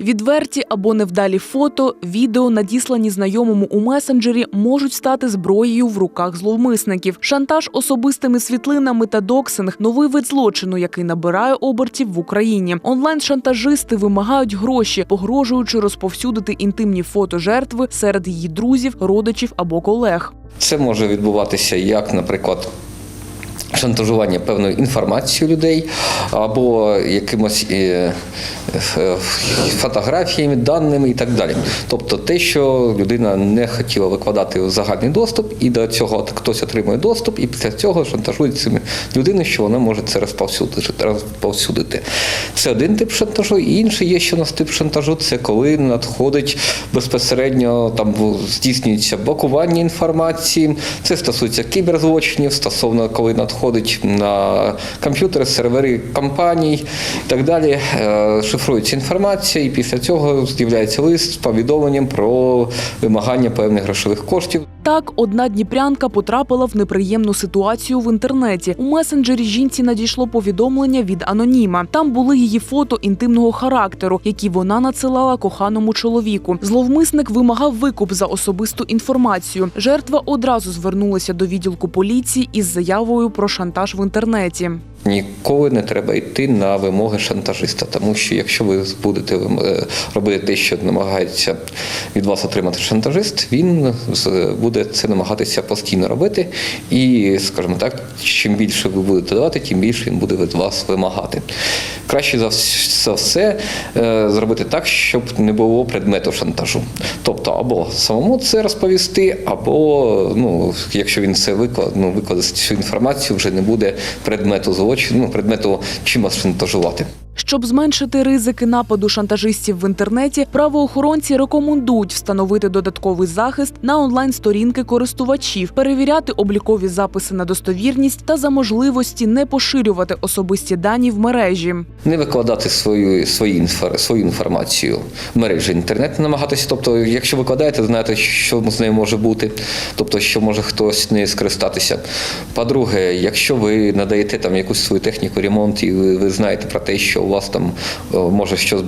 Відверті або невдалі фото, відео, надіслані знайомому у месенджері, можуть стати зброєю в руках зловмисників. Шантаж особистими світлинами та доксинг новий вид злочину, який набирає обертів в Україні. Онлайн-шантажисти вимагають гроші, погрожуючи розповсюдити інтимні фото жертви серед її друзів, родичів або колег. Це може відбуватися як, наприклад, шантажування певною інформацією людей або якимось е, е, фотографіями, даними і так далі. Тобто те, що людина не хотіла викладати у загальний доступ, і до цього хтось отримує доступ, і після цього шантажує цими людину, що вона може це розповсюдити. Це один тип шантажу, і інший є ще у нас тип шантажу, це коли надходить безпосередньо там здійснюється блокування інформації. Це стосується кіберзлочинів, стосовно коли надходить на комп'ютери, сервери компаній і так далі. е, Шифрується інформація, і після цього з'являється лист з повідомленням про вимагання певних грошових коштів. Так, одна дніпрянка потрапила в неприємну ситуацію в інтернеті. У месенджері жінці надійшло повідомлення від аноніма. Там були її фото інтимного характеру, які вона надсилала коханому чоловіку. Зловмисник вимагав викуп за особисту інформацію. Жертва одразу звернулася до відділку поліції із заявою про шантаж в інтернеті. Ніколи не треба йти на вимоги шантажиста, тому що якщо ви будете е, робити те, що намагається від вас отримати шантажист, він буде це намагатися постійно робити. І, скажімо так, чим більше ви будете давати, тим більше він буде від вас вимагати. Краще за все е, зробити так, щоб не було предмету шантажу. Тобто, або самому це розповісти, або ну, якщо він це виклад, ну, викладе цю інформацію, вже не буде предмету злочину, ну, предмету чимось шантажувати. Щоб зменшити ризики нападу шантажистів в інтернеті, правоохоронці рекомендують встановити додатковий захист на онлайн-сторінки користувачів, перевіряти облікові записи на достовірність та за можливості не поширювати особисті дані в мережі. Не викладати свою, свою, свою інформацію в мережі інтернет, намагатися. Тобто, якщо викладаєте, знаєте, що з нею може бути, тобто, що може хтось нею скористатися. По-друге, якщо ви надаєте там якусь свою техніку, ремонт, і ви, ви знаєте про те, що у вас там е, може що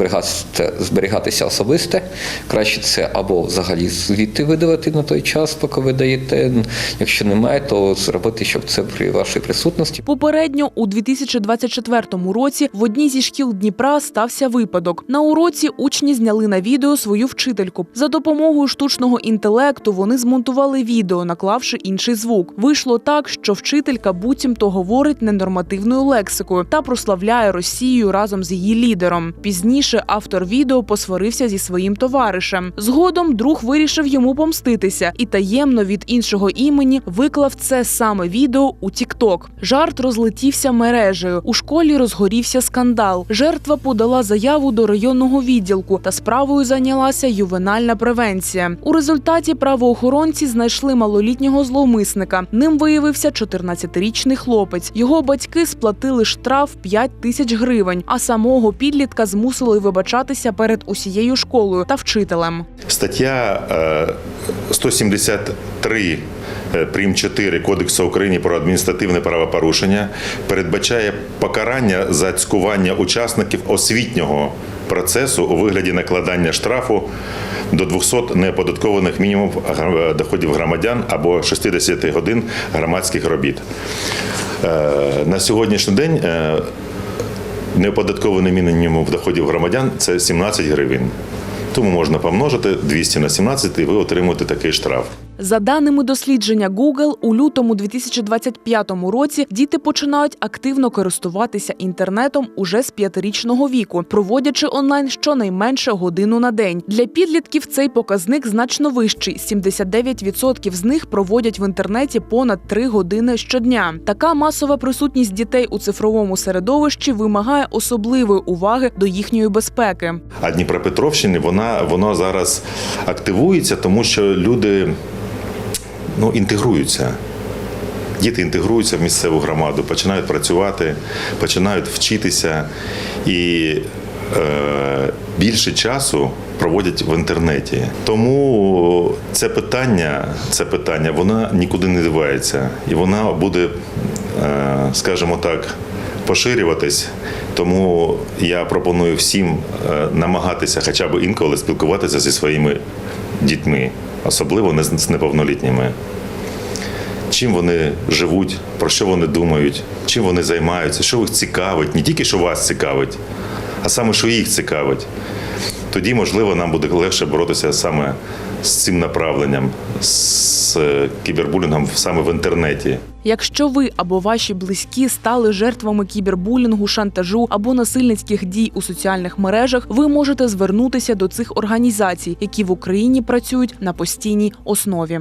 зберігатися, особисте, краще це або взагалі звідти видавати на той час, поки ви даєте. Якщо немає, то зробити, щоб це при вашій присутності. Попередньо у 2024 році в одній зі шкіл Дніпра стався випадок. На уроці учні зняли на відео свою вчительку. За допомогою штучного інтелекту вони змонтували відео, наклавши інший звук. Вийшло так, що вчителька буцімто говорить ненормативною лексикою та прославляє Росію разом з її лідером. Пізніше автор відео посварився зі своїм товаришем. Згодом друг вирішив йому помститися і таємно від іншого імені виклав це саме відео у TikTok. Жарт розлетівся мережею. У школі розгорівся скандал. Жертва подала заяву до районного відділку та справою зайнялася ювенальна превенція. У результаті правоохоронці знайшли малолітнього зловмисника. Ним виявився 14-річний хлопець. Його батьки сплатили штраф 5 тисяч гривень, а самого підлітка змусили вибачатися перед усією школою та вчителем. Стаття е, 173 е, прим 4 Кодексу України про адміністративне правопорушення передбачає покарання за цькування учасників освітнього процесу у вигляді накладання штрафу до 200 неоподаткованих мінімумів доходів громадян або 60 годин громадських робіт. Е, На сьогоднішній день е, неоподаткований мінімум в доходів громадян це 17 гривень. Тому можна помножити 200 на 17 і ви отримуєте такий штраф. За даними дослідження Google, у лютому 2025 році діти починають активно користуватися інтернетом уже з п'ятирічного віку, проводячи онлайн щонайменше годину на день. Для підлітків цей показник значно вищий. 79% з них проводять в інтернеті понад 3 години щодня. Така масова присутність дітей у цифровому середовищі вимагає особливої уваги до їхньої безпеки. А Дніпропетровщини вона, вона зараз активується, тому що люди ну, інтегруються. Діти інтегруються в місцеву громаду, починають працювати, починають вчитися і е, більше часу проводять в інтернеті. Тому це питання, це питання, вона нікуди не дивається, І вона буде, е, скажімо так, поширюватись. Тому я пропоную всім е, намагатися хоча б інколи спілкуватися зі своїми дітьми, особливо не з неповнолітніми. Чим вони живуть, про що вони думають, чим вони займаються, що їх цікавить, не тільки що вас цікавить, а саме, що їх цікавить. Тоді, можливо, нам буде легше боротися саме з цим направленням, з е, кібербулінгом саме в інтернеті. Якщо ви або ваші близькі стали жертвами кібербулінгу, шантажу або насильницьких дій у соціальних мережах, ви можете звернутися до цих організацій, які в Україні працюють на постійній основі.